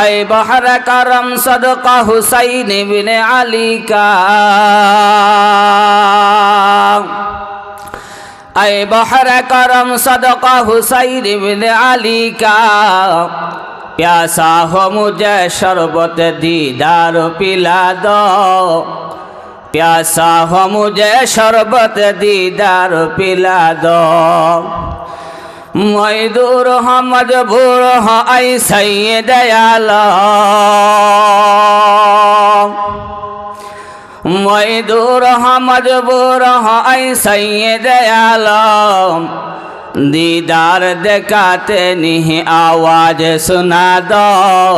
I বহর করম সদকা হুসাইন বিনে আলী কা। বহর করম সদকা হুসাইন বিনে আলী কা। প্যাসা হো মুজে শরবত দিদার পিলা দ। প্যাসা হো মুজে শরবত দিদার পিলা দ। মজদুর হ মজবুর হ আই সৈয়দ আলম মজদুর হ মজবুর হ আই সৈয়দ আলম দিদার দেখাতে নিহি আওয়াজ শোনা দাও।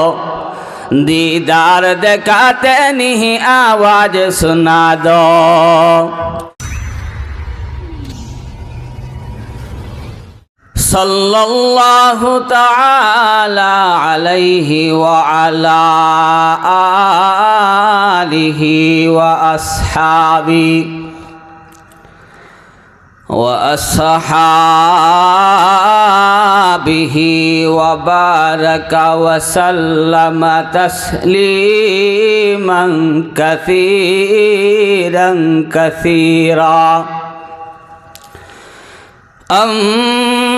দিদার দেখাতে নিহি আওয়াজ শোনা صلى الله تعالى عليه وعلى آله وأصحابه وأصحابه وبارك وسلم تسليما كثيرا كثيرا.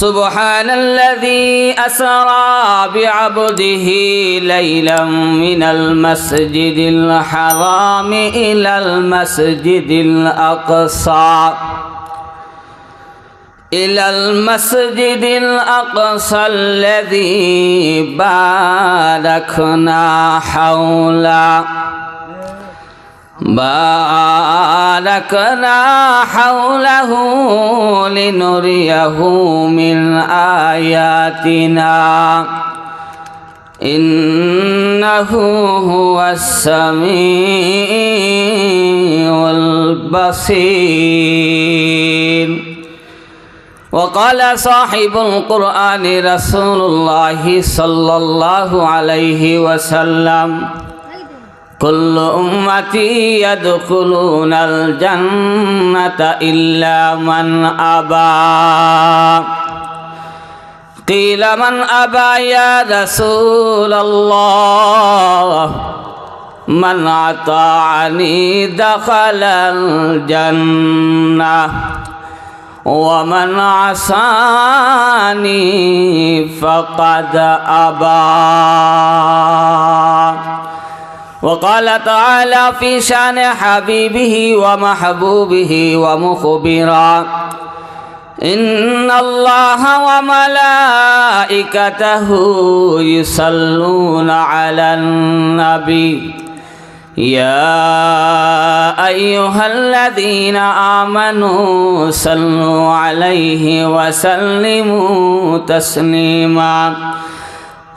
سبحان الذي أسرى بعبده ليلا من المسجد الحرام إلى المسجد الأقصى. إلى المسجد الأقصى الذي باركنا حوله. باركنا حوله لنريه من آياتنا إنه هو السميع البصير وقال صاحب القرآن رسول الله صلى الله عليه وسلم كل أمتي يدخلون الجنة إلا من أبى. قيل من أبى يا رسول الله؟ من أطاعني دخل الجنة. ومن عصاني فقد أبى. وقال تعالى في شأن حبيبه ومحبوبه ومخبرا. إن الله وملائكته يصلون على النبي. يا أيها الذين آمنوا صلوا عليه وسلموا تسليما.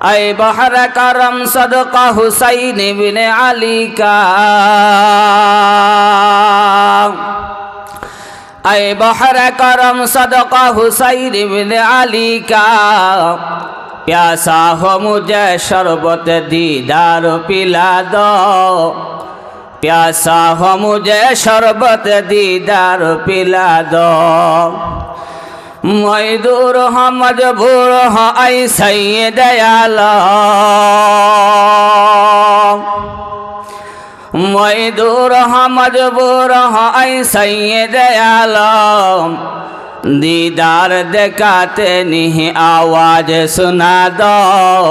اے بحر کرم صدقہ حسین بن علی کا اے بحر کرم صدقہ حسین بن علی کا پیاسا ہو مجھے شربت دیدار پلا دو پیاسا ہو مجھے شربت دیدار پلا دو মজদুর হ মজবুর হ আই সৈয়দ মজদুর হ মজবুর হ আই সৈয়দ আলম দিদার দেখাতে নিহি আওয়াজ শোনা দাও।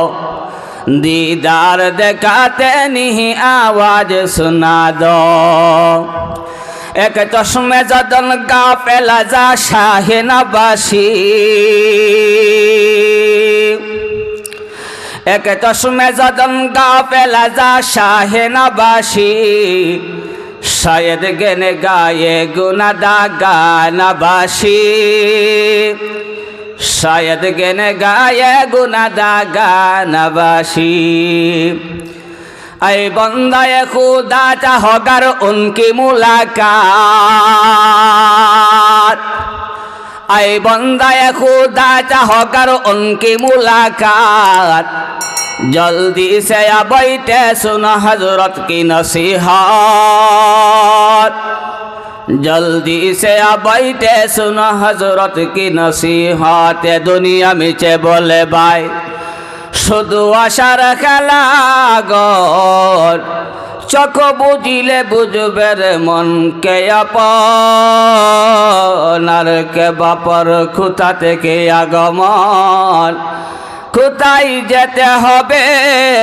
দিদার দেখাতে নিহি আওয়াজ শোনা দাও। এক চশমে যদন গা পেলা যা শাহে নবাসী এক চশমে যদন গা পেলা যা শাহে নবাসী শায়দ গেনে গায়ে গুনা দা গানবাসী। শায়দ গেনে গায়ে اے بندہ خدا چاہو گر ان کی ملاقات اے بندہ خدا چاہو گر ان کی ملاقات جلدی سے بیٹھے سن حضرت کی نصیحت جلدی سے بیٹھے سن حضرت کی نصیحت دنیا میں چے بولے بھائی শুধু আশার খেলা গর চক বুঝিলে বুঝবে রে মনকে আপনার কে বাপর খুতা থেকে আগমন? কোথায় যেতে হবে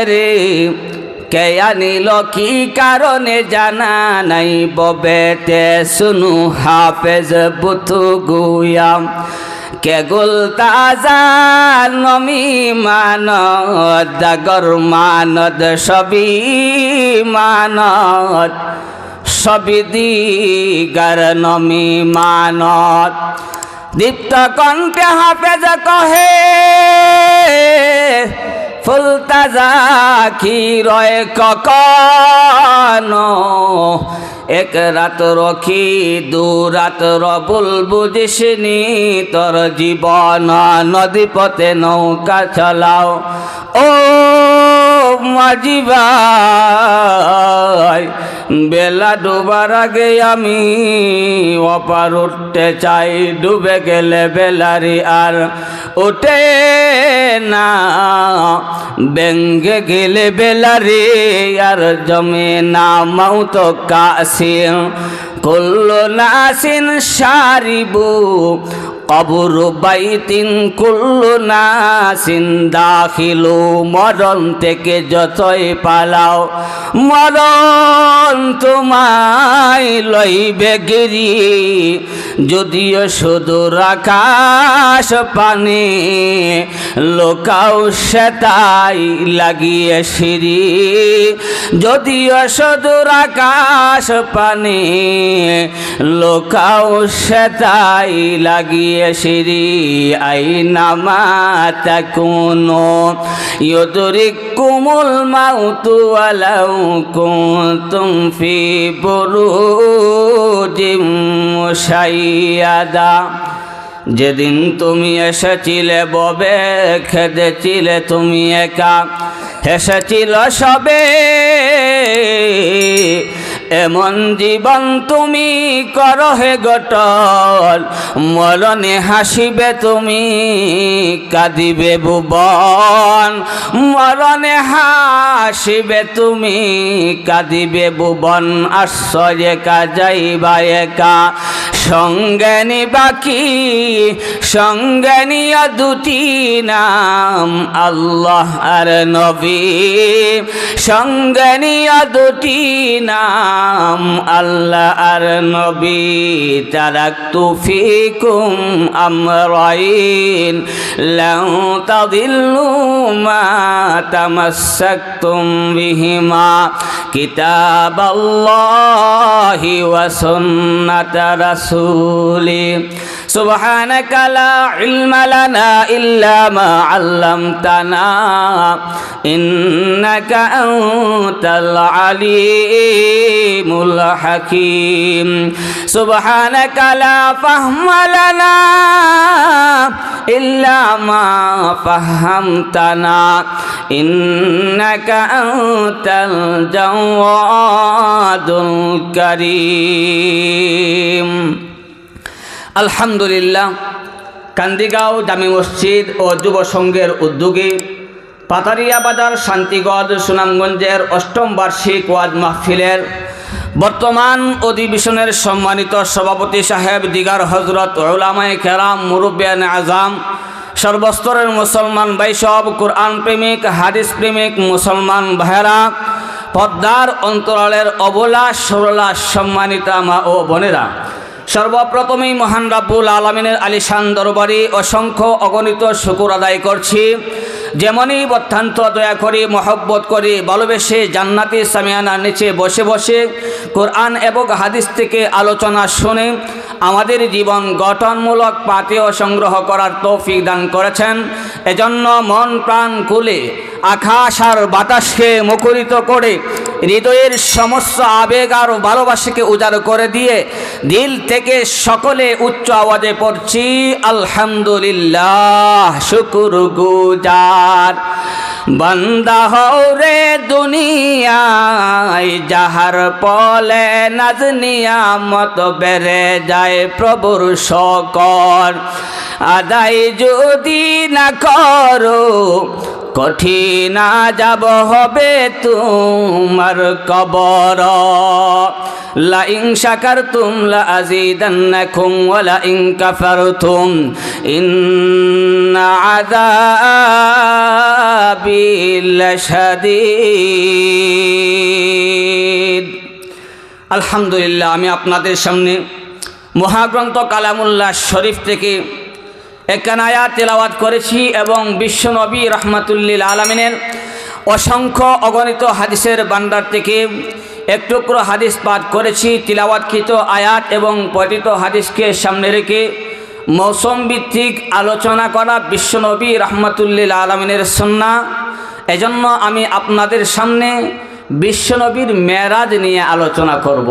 রে। কে আনিল কি কারণে জানা নাই ববেতে। শুনু হাফেজ বুতু গুয়াম কেগুল তাজা নমি মানত দাগর মানত, সবই মানত, সবই দিগার নমি মানত। দীপ্ত কণ্ঠে হাফেজ কহে, ফুল তাজা কি রয় কখনো এক রাত রখি দু রাত রবুল বুঝিসনি তোর জীবন নদী পথে নৌকা চালাও। ও মাঝি ভাই বেলা ডুবার আগে আমি অপার উঠতে চাই, ডুবে গেলে বেলারি আর ওঠে না। ব্যঙ্গে গেলে বেলারি আর জমে না। মাউত কাসিম কুল্লু নাসিন সারিবু কবর বাইতিন কুল্লু নাসিন দাখিলু, মরণ থেকে যতই পালাও, মরণ তোমায় লইবে গিরি। যদিও সুদূর আকাশ পানে লোকাও সেতাই লাগিয়ে সিঁড়ি, যদিও সুদূর আকাশ পানে লোকাও সেতাই লাগিয়ে ইয়দরিকুমুল মাউতু আলাউ কুনতুম ফি বুরুজিম মুশাইয়াদা যেদিন তুমি এসেছিলে, ববে খেদেছিলে তুমি একা। হেসেছিল সবে এমন জীবন তুমি করো হে গটল, মরণে হাসিবে তুমি, কাঁদিবে ভুবন। মরণে হাসিবে তুমি, কাঁদিবে ভুবন আশ্চর্য কাজাইবা একা। সঙ্গে বাকি, সঙ্গে দুটি নাম আল্লাহ আর নবী। সঙ্গে দুটি নাম আল্লাহ আর নবী। তারাক্তু ফিকুম আমরাইন, লাউ তাদিল্লু মা تمسكتم بهما كتاب الله وسنة رسوله. سبحانك لا علم لنا إلا ما علمتنا إنك أنت العليم الحكيم. سبحانك لا فهم لنا إلا ما فهمتنا إنك أنت الجواد الكريم আলহামদুলিল্লাহ কান্দিগাঁও জামি মসজিদ ও যুব সংঘের উদ্যোগে পাতারিয়া বাজার শান্তিগঞ্জ সুনামগঞ্জের অষ্টম বার্ষিক ওয়াজ মাহফিলের বর্তমান অধিবেশনের সম্মানিত সভাপতি সাহেব, দিগার হজরত ওলামায় খেরাম মুরব্বিয়ান আজাম, সর্বস্তরের মুসলমান বৈশব কোরআন প্রেমিক, হাদিস প্রেমিক, মুসলমান ভাইরা পদ্মার অন্তরালের অবলা সরলা সম্মানিতা মা ও বোনেরা, সর্বপ্রথমেই মহান রাব্বুল আলমিনের আলিশান দরবারি অসংখ্য অগণিত শুকুর আদায় করছি। যেমনই অত্যন্ত দয়া করে, মহব্বত করে, ভালোবেসে জান্নাতি সামিয়ানার নিচে বসে বসে কোরআন এবং হাদিস থেকে আলোচনা শুনে আমাদের জীবন গঠনমূলক পাতেও সংগ্রহ করার তৌফিক দান করেছেন। এজন্য মন প্রাণ খুলে, আকাশ আর বাতাসকে মুখরিত করে হৃদয়ের সমস্ত আবেগ আর ভালোবাসাকে উজাড় করে দিয়ে দিল থেকে সকলে উচ্চ আওয়াজে পড়ছি, আলহামদুলিল্লাহ শুকুর গুজার বান্দা হরে দুনিয়ায়, যাহার পলে নাজ মত বেড়ে যায় প্রভুর শকর। আদায় যদি না করো কঠিন যাব হবে তোমার কবর। লাইং শাকার তুম লা আজিদান্নাকুম ওয়া লাইং কাফারতুম। ইন্না আযাবি লাশাদীদ। আলহামদুলিল্লাহ, আমি আপনাদের সামনে মহাগ্রন্থ কালামুল্লাহ শরীফ থেকে একানায়া তেলাওয়াত করেছি এবং বিশ্বনবী রহমাতুল্লিল আলমিনের অসংখ্য অগণিত হাদিসের বান্ডার থেকে এক টুকরো হাদিস পাঠ করেছি, তিলাওয়াতকৃত আয়াত এবং পঠিত হাদিসকে সামনে রেখে মৌসুম ভিত্তিক আলোচনা করা বিশ্বনবী রহমাতুল্লিল আলমিনের সন্না এজন্য আমি আপনাদের সামনে বিশ্বনবীর মেরাজ নিয়ে আলোচনা করব।